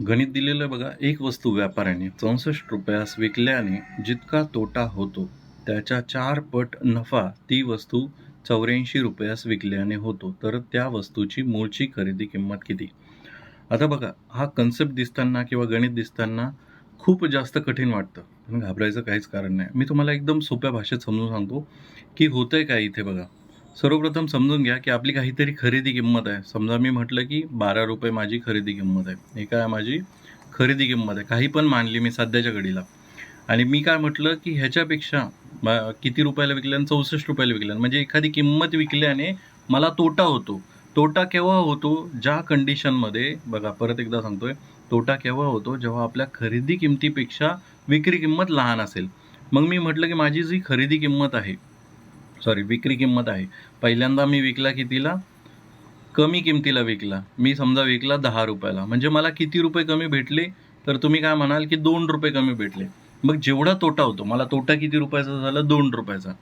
गणित दिलेलं बघा एक वस्तू व्यापाऱ्याने चौसष्ट रुपयास विकल्याने जितका तोटा होतो त्याच्या चार पट नफा ती वस्तू चौऱ्याऐंशी रुपयास विकल्याने होतो. तर त्या वस्तूची मूळची खरेदी किंमत किती? आता बघा हा कन्सेप्ट दिसताना किंवा गणित दिसताना खूप जास्त कठीण वाटतं. पण घाबरायचं काहीच कारण नाही. मी तुम्हाला एकदम सोप्या भाषेत समजून सांगतो की होतंय काय इथे बघा. सर्वप्रथम समजून घ्या की आपली काहीतरी खरेदी किंमत आहे. समजा मी म्हटलं की बारा रुपये माझी खरेदी किंमत आहे. हे काय माझी खरेदी किंमत आहे. काही पण मानली मी सध्याच्या घडीला. आणि मी काय म्हटलं की ह्याच्यापेक्षा किती रुपयाला विकल्यानं चौसष्ट रुपयाला विकल्यानं म्हणजे एखादी किंमत विकल्याने मला तोटा होतो. तोटा केव्हा होतो? ज्या कंडिशनमध्ये बघा परत एकदा सांगतोय तोटा केव्हा होतो? जेव्हा आपल्या खरेदी किमतीपेक्षा विक्री किंमत लहान असेल. मग मी म्हटलं की माझी जी खरेदी किंमत आहे सॉरी विक्री किंमत आहे. पहिल्यांदा मी विकला कितीला? कमी किमतीला विकला. मी समजा विकला दहा रुपयाला. म्हणजे मला किती रुपये कमी भेटले? तर तुम्ही काय म्हणाल की दोन रुपये कमी भेटले. मग जेवढा तोटा होतो मला तोटा किती रुपयाचा झाला? दोन रुपयाचा.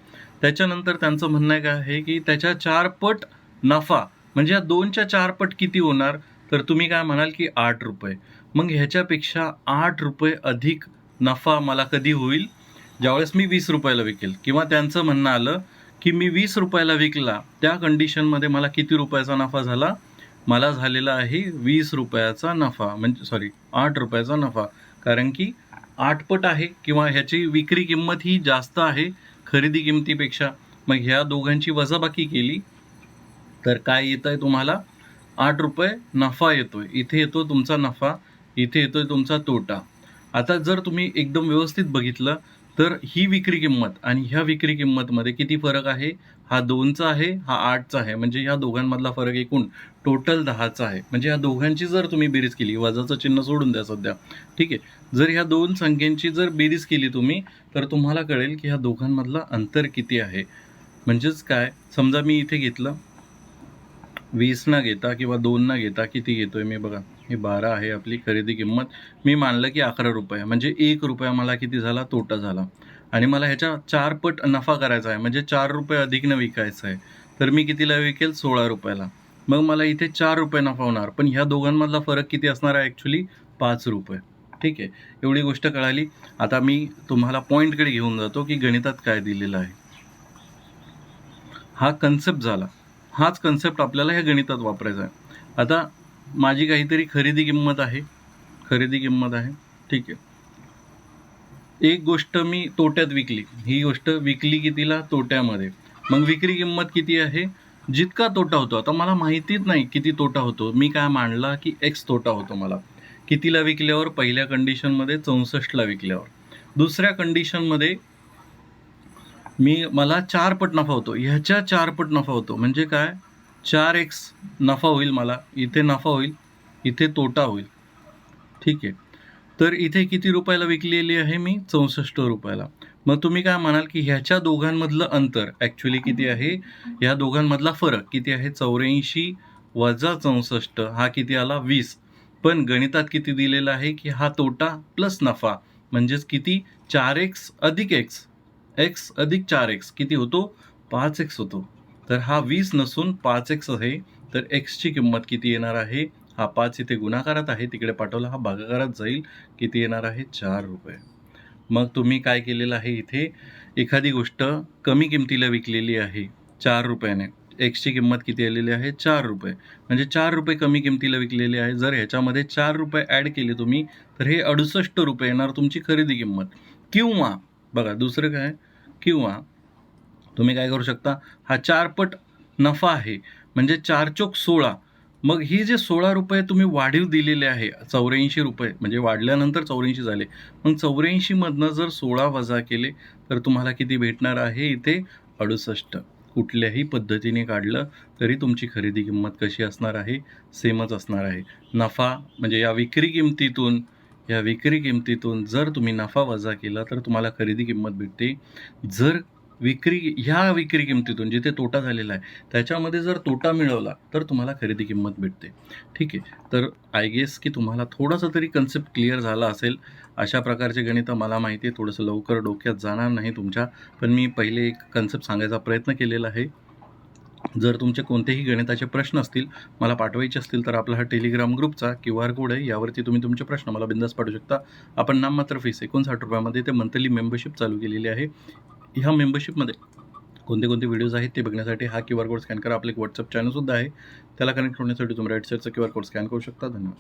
त्याच्यानंतर त्यांचं म्हणणं काय आहे की त्याच्या चार पट नफा म्हणजे या दोनच्या चार पट किती होणार? तर तुम्ही काय म्हणाल की आठ रुपये. मग ह्याच्यापेक्षा आठ रुपये अधिक नफा मला कधी होईल? ज्यावेळेस मी वीस रुपयाला विकेल. किंवा त्यांचं म्हणणं आलं की मी वीस रुपयाला विकला त्या कंडिशनमध्ये मला किती रुपयाचा नफा झाला? मला झालेला आहे वीस रुपयाचा नफा म्हणजे सॉरी आठ रुपयाचा नफा. कारण की आठपट आहे किंवा ह्याची विक्री किंमत ही जास्त आहे खरेदी किमतीपेक्षा. मग ह्या दोघांची वजाबाकी केली तर काय येत आहे तुम्हाला? आठ रुपये नफा येतोय. इथे येतो तुमचा नफा इथे येतोय तुमचा तोटा. आता जर तुम्ही एकदम व्यवस्थित बघितलं तर ही विक्री किंमत आणि ह्या विक्री किंमतमध्ये किती फरक आहे? हा दोनचा आहे हा आठचा आहे. म्हणजे ह्या दोघांमधला फरक एकूण टोटल दहाचा आहे. म्हणजे ह्या दोघांची जर तुम्ही बेरीज केली वजाचं चिन्ह सोडून द्या सध्या ठीक आहे? जर ह्या दोन संख्यांची जर बेरीज केली तुम्ही तर तुम्हाला कळेल की ह्या दोघांमधला अंतर किती आहे. म्हणजेच काय? समजा मी इथे घेतलं वीस ना घेता किंवा दोन घेता किती घेतोय मी बघा. हे बारा आहे आपली खरेदी किंमत. मी मानलं की अकरा रुपये. म्हणजे एक रुपया मला किती झाला? तोटा झाला. आणि मला ह्याच्या चार पट नफा करायचा आहे. म्हणजे चार रुपये अधिक न विकायचं आहे. तर मी कितीला विकेल? सोळा रुपयाला. मग मला इथे चार रुपये नफा होणार. पण ह्या दोघांमधला फरक किती असणार आहे? ॲक्च्युली पाच रुपये. ठीक आहे? एवढी गोष्ट कळाली. आता मी तुम्हाला पॉईंटकडे घेऊन जातो की गणितात काय दिलेलं आहे. हा कन्सेप्ट झाला. हाच कन्सेप्ट आपल्याला ह्या गणितात वापरायचा आहे. आता माझी काहीतरी खरेदी किंमत आहे. खरेदी किंमत आहे. ठीक आहे. एक गोष्ट मी तोट्यात विकली. ही गोष्ट विकली कितीला तोट्यामध्ये. मग विक्री किंमत किती आहे? जितका तोटा होतो. आता मला माहितीच नाही किती तोटा होतो. मी काय मांडला की एक्स तोटा होतो मला. कितीला विकल्यावर? पहिल्या कंडिशनमध्ये चौसष्टला विकल्यावर. दुसऱ्या कंडिशनमध्ये मी मला चार पट नफा होतो. ह्याच्या चार पट नफा होतो. म्हणजे काय? चार एक्स नफा होईल मला. इथे नफा होईल इथे तोटा होईल. ठीक आहे. तर इथे किती रुपयाला विकलेली आहे मी? चौसष्ट रुपयाला. मग तुम्ही काय म्हणाल की ह्याच्या दोघांमधलं अंतर ॲक्च्युली किती आहे? ह्या दोघांमधला फरक किती आहे? चौऱ्याऐंशी वजा चौसष्ट हा किती आला? वीस. पण गणितात किती दिलेला आहे की हा तोटा प्लस नफा म्हणजेच किती? चार एक्स अधिक एक्स एक्स अधिक चार एक्स किती होतो? पाच एक्स होतो. तर हा वीस नसून पाच एक्स आहे तर एक्सची किंमत किती येणार आहे? हा पाच इथे गुणाकारात आहे तिकडे पाठवला हा भागाकारात जाईल किती येणार आहे? चार रुपये. मग तुम्ही काय केलेलं आहे इथे? एखादी गोष्ट कमी किमतीला विकलेली आहे चार रुपयाने. एक्सची किंमत किती आलेली आहे? चार रुपये. म्हणजे चार रुपये कमी किमतीला विकलेली आहे. जर ह्याच्यामध्ये चार रुपये ॲड केले तुम्ही तर हे अडुसष्ट रुपये येणार तुमची खरेदी किंमत. किंवा बघा दुसरं काय? किंवा तुम्ही काय करू शकता? हा चारपट नफा आहे. म्हणजे चार चोक सोळा. मग ही जे सोळा रुपये तुम्ही वाढीव दिलेले आहे चौऱ्याऐंशी रुपये म्हणजे वाढल्यानंतर चौऱ्याऐंशी झाले. मग चौऱ्याऐंशीमधनं जर सोळा वजा केले तर तुम्हाला किती भेटणार आहे इथे? अडुसष्ट. कुठल्याही पद्धतीने काढलं तरी तुमची खरेदी किंमत कशी असणार आहे? सेमच असणार आहे. नफा म्हणजे या विक्री किमतीतून या विक्री किमतीतून जर तुम्ही नफा वजा केला तर तुम्हाला खरेदी किंमत भेटते. जर विक्री ह्या विक्री किमतीतून जिथे तोटा झालेला आहे त्याच्यामध्ये जर तोटा मिळवला तर तुम्हाला खरेदी किंमत भेटते. ठीक आहे? तर आय गेस की तुम्हाला थोडासा तरी कन्सेप्ट क्लिअर झाला असेल. अशा प्रकारचे गणितं मला माहिती आहे. थोडंसं लवकर डोक्यात जाणार नाही तुमच्या पण मी पहिले एक कन्सेप्ट सांगायचा प्रयत्न केलेला आहे. जर तुमचे कोणतेही गणिताचे प्रश्न असतील मला पाठवायचे असतील तर आपला हा टेलिग्राम ग्रुपचा क्यू आर कोड आहे. यावरती तुम्ही तुमचे प्रश्न मला बिंदास पाठवू शकता. आपण नाममात्र फीस एकोणसाठ रुपयामध्ये ते मंथली मेंबरशिप चालू केलेली आहे. ह्या मेंबरशिपमध्ये कोणते कोणते व्हिडिओज आहेत ते बघण्यासाठी हा क्यू आर कोड स्कॅन करा. आपलं एक व्हॉट्सअप चॅनलसुद्धा आहे. त्याला कनेक्ट होण्यासाठी तुम्ही राईट साईडचा क्यू आर कोड स्कॅन करू शकता. धन्यवाद.